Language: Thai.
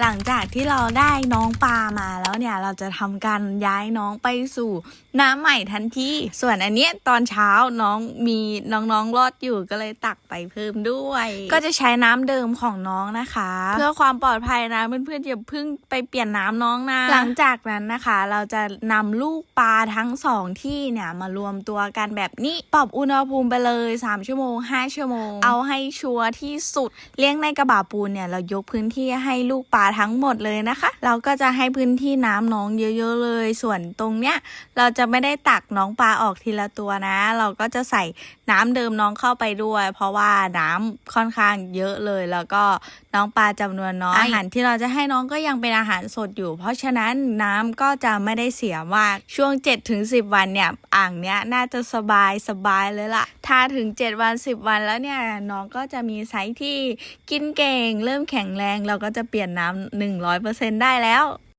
หลังจากที่เราได้น้องปลามาแล้วเนี่ยเราจะทำการย้ายน้องไปสู่น้ำใหม่ทันทีส่วนอันเนี้ยตอนเช้าน้องมีน้องๆรอดอยู่ก็เลยตักไปเพิ่มด้วย ก็จะใช้น้ำเดิมของน้องนะคะ เพื่อความปลอดภัยนะเพื่อนๆอย่าเพิ่งไปเปลี่ยนน้ำน้องนะหลังจากนั้นนะคะ เราจะนำลูกปลาทั้งสองที่เนี่ยมารวมตัวกันแบบนี้ปรับอุณหภูมิไปเลย3ชั่วโมง5ชั่วโมง เอาให้ชัวร์ที่สุดเลี้ยงในกระบะปูนเนี่ยเรายกพื้นที่ให้ลูกปลาทั้งหมดเลยนะคะ เราก็จะให้พื้นที่น้ำน้องเยอะ ๆ เลย ส่วนตรงเนี้ยเราจะไม่ได้ตักน้องปลาออกทีละตัวนะ เราก็จะใส่น้ำเดิมน้องเข้าไปด้วย เพราะว่าน้ำค่อนข้างเยอะเลย แล้วก็น้องปลาจำนวนน้อยอาหารที่เราจะให้น้องก็ยังเป็นอาหารสดอยู่ เพราะฉะนั้นน้ำก็จะไม่ได้เสียมากช่วง7-10 วันเนี่ยอ่างเนี้ยน่าจะสบายสบายเลยล่ะทาถึง 7 วัน 10 วันแล้วเนี่ยน้องก็จะมีไซส์ที่กินเก่ง เริ่มแข็งแรง เราก็จะเปลี่ยนน้ำ100%ได้แล้ว